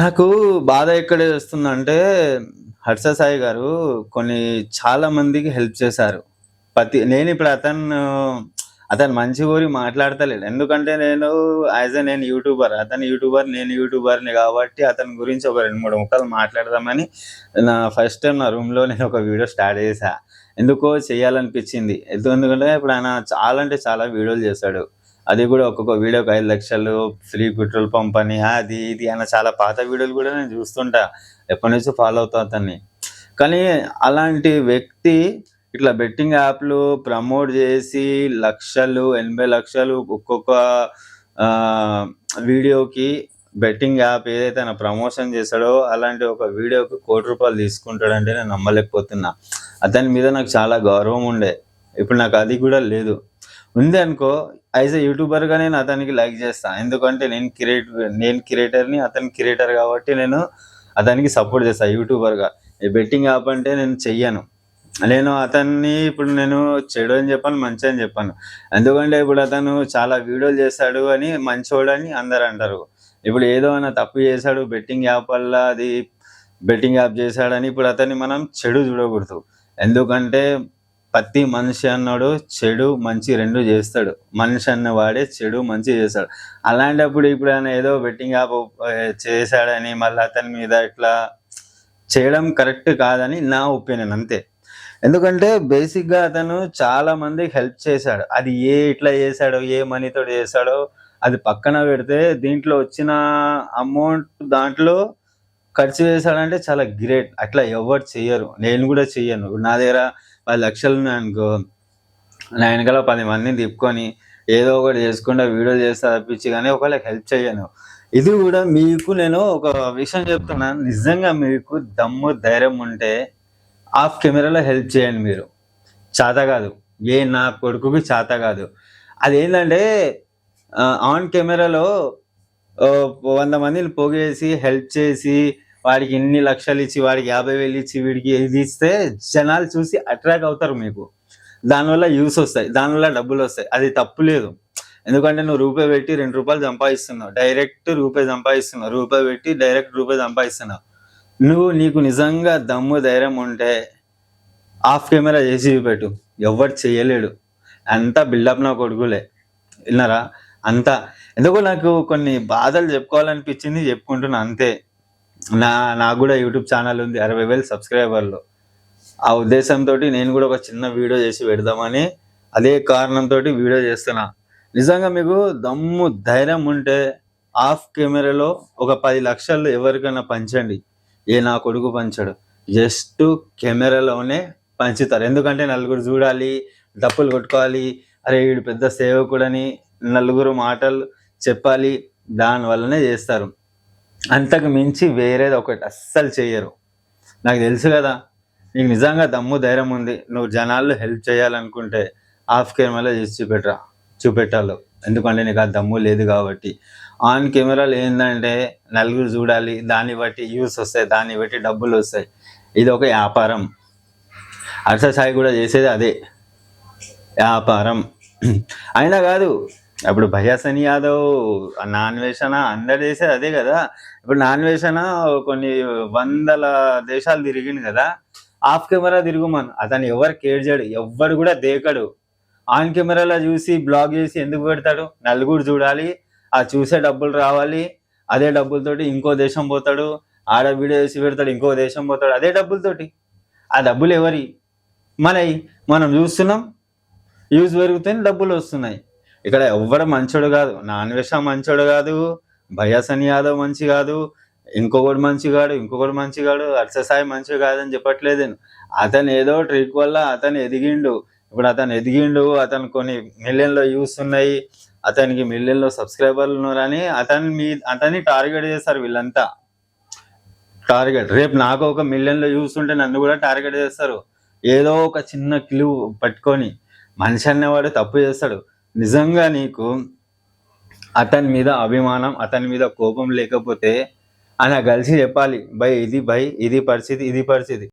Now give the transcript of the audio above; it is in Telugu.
నాకు బాధ ఎక్కడ వస్తుందంటే హర్ష సాయి గారు కొన్ని చాలా మందికి హెల్ప్ చేశారు. ప్రతి నేను ఇప్పుడు అతను అతను మంచి ఊరి మాట్లాడతలేడు. ఎందుకంటే నేను యాజ్ ఎ నేను యూట్యూబర్ అతను యూట్యూబర్ నేను యూట్యూబర్ని కాబట్టి అతని గురించి ఒక రెండు మూడు ముక్కలు మాట్లాడదామని నా ఫస్ట్ టైం నా రూమ్లో నేను ఒక వీడియో స్టార్ట్ చేశా. ఎందుకో చేయాలనిపించింది. ఎందుకు ఎందుకంటే ఇప్పుడు ఆయన చాలా అంటే చాలా వీడియోలు చేశాడు. అది కూడా ఒక్కొక్క వీడియోకి ఐదు లక్షలు ఫ్రీ పెట్రోల్ పంప్ అని అది ఇది అన్న చాలా పాత వీడియోలు కూడా నేను చూస్తుంటా. ఎప్పటి నుంచో ఫాలో అవుతా అతన్ని. కానీ అలాంటి వ్యక్తి ఇట్లా బెట్టింగ్ యాప్లు ప్రమోట్ చేసి లక్షలు ఎనభై లక్షలు ఒక్కొక్క వీడియోకి బెట్టింగ్ యాప్ ఏదైతే ఆయన ప్రమోషన్ చేశాడో అలాంటి ఒక వీడియోకి కోటి రూపాయలు తీసుకుంటాడంటే నేను నమ్మలేకపోతున్నా. అతని మీద నాకు చాలా గౌరవం ఉండే. ఇప్పుడు నాకు అది కూడా లేదు. ఉంది అనుకో యాజ్ ఎ యూట్యూబర్గా నేను అతనికి లైక్ చేస్తాను ఎందుకంటే నేను క్రియేట్ నేను క్రియేటర్ని అతని క్రియేటర్ కాబట్టి నేను అతనికి సపోర్ట్ చేస్తాను యూట్యూబర్గా ఈ బెట్టింగ్ యాప్ అంటే నేను చెయ్యను. నేను అతన్ని ఇప్పుడు నేను చెడు అని చెప్పాను మంచి అని చెప్పాను. ఎందుకంటే ఇప్పుడు అతను చాలా వీడియోలు చేస్తాడు అని మంచోడని అందరు అంటారు. ఇప్పుడు ఏదో అన్న తప్పు చేశాడు బెట్టింగ్ యాప్ వల్ల అది బెట్టింగ్ యాప్ చేశాడని ఇప్పుడు అతన్ని మనం చెడు చూడకూడదు. ఎందుకంటే ప్రతి మనిషి అన్నాడు చెడు మంచి రెండు చేస్తాడు. మనిషి అన్న వాడే చెడు మంచి చేస్తాడు. అలాంటప్పుడు ఇప్పుడు ఆయన ఏదో బెట్టింగ్ యాప్ చేశాడని మళ్ళీ అతని మీద ఇట్లా చేయడం కరెక్ట్ కాదని నా ఒపీనియన్ అంతే. ఎందుకంటే బేసిక్గా అతను చాలా మందికి హెల్ప్ చేశాడు. అది ఏ ఇట్లా చేశాడో ఏ మనీతో చేశాడో అది పక్కన పెడితే దీంట్లో వచ్చిన అమౌంట్ దాంట్లో ఖర్చు చేశాడంటే చాలా గ్రేట్ అట్లా ఎవరు చెయ్యరు. నేను కూడా చెయ్యను. నా దగ్గర పది లక్షలు ఉన్నాయి అనుకో నా వెనకాల పది మందిని తిప్పుకొని ఏదో ఒకటి చేసుకుంటా వీడియో చేస్తా తప్పించి కానీ ఒకళ్ళకి హెల్ప్ చేయను ఇది కూడా మీకు నేను ఒక విషయం చెప్తున్నాను నిజంగా మీకు దమ్ము ధైర్యం ఉంటే ఆఫ్ కెమెరాలో హెల్ప్ చేయండి మీరు. చేత కాదు. ఏ నా కొడుకుకి చేత కాదు. అదేంటంటే ఆన్ కెమెరాలో వంద మందిని పోగేసి హెల్ప్ చేసి వాడికి ఇన్ని లక్షలు ఇచ్చి వాడికి యాభై వేలు ఇచ్చి వీడికి ఇది ఇస్తే జనాలు చూసి అట్రాక్ట్ అవుతారు మీకు. దానివల్ల యూస్ వస్తాయి దానివల్ల డబ్బులు వస్తాయి. అది తప్పు లేదు. ఎందుకంటే నువ్వు రూపాయి పెట్టి రెండు రూపాయలు సంపాదిస్తున్నావు. డైరెక్ట్ రూపాయి సంపాదిస్తున్నావు. రూపాయి పెట్టి డైరెక్ట్ రూపాయి సంపాదిస్తున్నావు. నువ్వు నీకు నిజంగా దమ్ము ధైర్యం ఉంటే ఆఫ్ కెమెరా చేసి పెట్టు ఎవరు చేయలేడు. అంతా బిల్డప్ నా కొడుకులే. విన్నారా? అంతా. ఎందుకో నాకు కొన్ని బాధలు చెప్పుకోవాలనిపించింది చెప్పుకుంటున్నా అంతే. నా నాకు కూడా యూట్యూబ్ ఛానల్ ఉంది అరవై వేలు సబ్స్క్రైబర్లు. ఆ ఉద్దేశంతో నేను కూడా ఒక చిన్న వీడియో చేసి పెడదామని అదే కారణంతో వీడియో చేస్తున్నా. నిజంగా మీకు దమ్ము ధైర్యం ఉంటే ఆఫ్ కెమెరాలో ఒక పది లక్షలు ఎవరికైనా పంచండి. ఏ నా కొడుకు పంచడు. జస్ట్ కెమెరాలోనే పంచుతారు. ఎందుకంటే నలుగురు చూడాలి డప్పులు కొట్టుకోవాలి అరే వీడు పెద్ద సేవకుడని నలుగురు మాటలు చెప్పాలి దానివల్లనే చేస్తారు. అంతకు మించి వేరేది ఒకటి అస్సలు చేయరు నాకు తెలుసు కదా నీకు నిజంగా దమ్ము ధైర్యం ఉంది నువ్వు జనాల్లో హెల్ప్ చేయాలనుకుంటే ఆఫ్ కెమెరాలో చేసి చూపెట్టరా చూపెట్టాలి. ఎందుకంటే నీకు ఆ దమ్ము లేదు కాబట్టి. ఆన్ కెమెరాలు ఏంటంటే నలుగురు చూడాలి దాన్ని బట్టి యూస్ వస్తాయి దాన్ని బట్టి డబ్బులు వస్తాయి. ఇది ఒక వ్యాపారం. అర్ష సాయి కూడా చేసేది అదే. వ్యాపారం. అయినా కాదు అప్పుడు భయాసని యాదవ్ నాన్ వేషణ అందరు చేసేది అదే కదా. ఇప్పుడు నాన్ వేషణ కొన్ని వందల దేశాలు తిరిగింది కదా. ఆఫ్ కెమెరా తిరుగుమను. అతను ఎవరు కేర్ చేయడు. ఎవ్వరు కూడా దేకడు. ఆన్ కెమెరాలో చూసి బ్లాగ్ చేసి ఎందుకు పెడతాడు? నలుగురు చూడాలి. ఆ చూసే డబ్బులు రావాలి. అదే డబ్బులతోటి ఇంకో దేశం పోతాడు. ఆడ వీడియో చేసి పెడతాడు ఇంకో దేశం పోతాడు. అదే డబ్బులతోటి. ఆ డబ్బులు ఎవరి? మనవి మనం చూస్తున్నాం. యూజ్ పెరుగుతుంది డబ్బులు వస్తున్నాయి. ఇక్కడ ఎవ్వడు మంచోడు కాదు. నాన్వేష మంచోడు కాదు. భయాసన్ యాదవ్ మంచి కాదు. ఇంకొకటి మంచి కాడు ఇంకొకటి మంచి కాడు అర్ససాయి మంచి కాదని చెప్పట్లేదు అతను ఏదో ట్రిక్ వల్ల అతను ఎదిగిండు. ఇప్పుడు అతను ఎదిగిండు అతను కొన్ని మిలియన్లో యూస్ ఉన్నాయి. అతనికి మిలియన్లో సబ్స్క్రైబర్లు ఉన్నారని అతని మీ అతన్ని టార్గెట్ చేస్తారు వీళ్ళంతా. టార్గెట్. రేపు నాకు ఒక మిలియన్లో యూస్ ఉంటే నన్ను కూడా టార్గెట్ చేస్తారు. ఏదో ఒక చిన్న క్లూ పట్టుకొని. మనిషి అనేవాడు తప్పు చేస్తాడు. నిజంగా నీకు అతని మీద అభిమానం అతని మీద కోపం లేకపోతే ఆయన కలిసి చెప్పాలి. భయ్ ఇది భయ్ ఇది పరిస్థితి ఇది పరిస్థితి.